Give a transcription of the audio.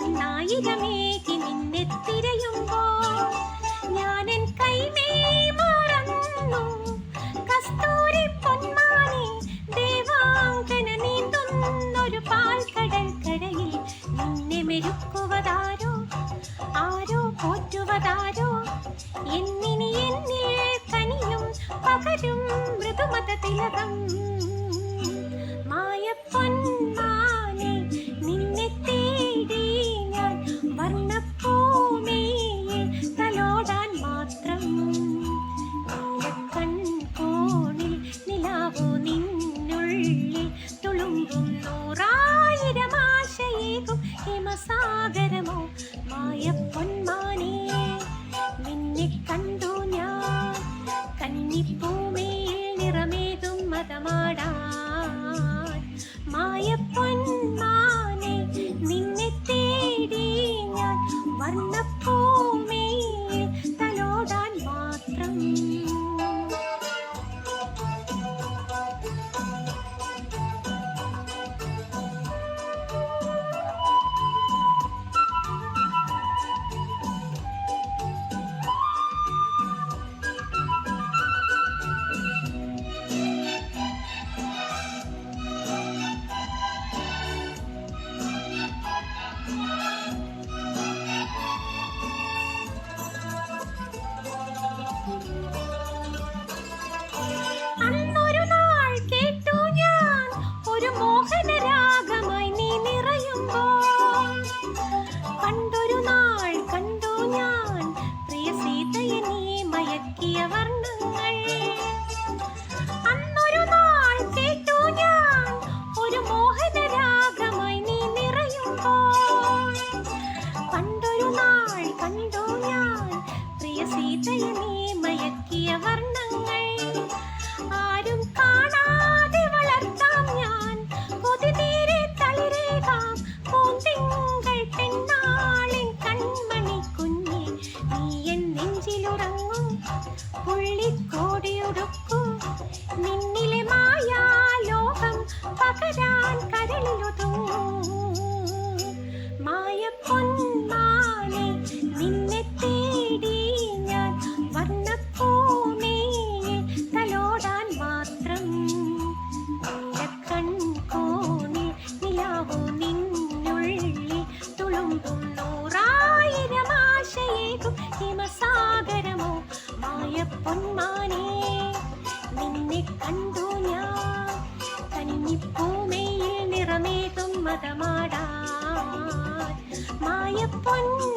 കണ്ണായിരമേകി നിന്നെ തിരയുമ്പോ ഞാൻ എൻ കൈമേ മറന്നു. കസ്തൂരി പൊന്മാനെ ദേവാങ്കന നീന്തുന്നൊരു കടൽ കടയിൽ നിന്നെ മെരുക്കുവതാരോ? ആരോ പോറ്റുവതാരോ? എന്നിനി എന്നിൽ കനിയും പകരും മൃദുമത തിലകം പണ്ടൊരു നാൾ കണ്ടോ ഞാൻ? പ്രിയ സീതയെ നീ മയക്കിയ വർണങ്ങൾ. അന്നൊരു നാൾ കേട്ടോ ഞാൻ ഒരു മോഹന രാഗമായി നീ നിറയുമ്പോൾ. പണ്ടൊരു നാൾ കണ്ടോ ഞാൻ? പ്രിയ സീതയെ നീ മയക്കിയ വർണ മായ പൊന്നു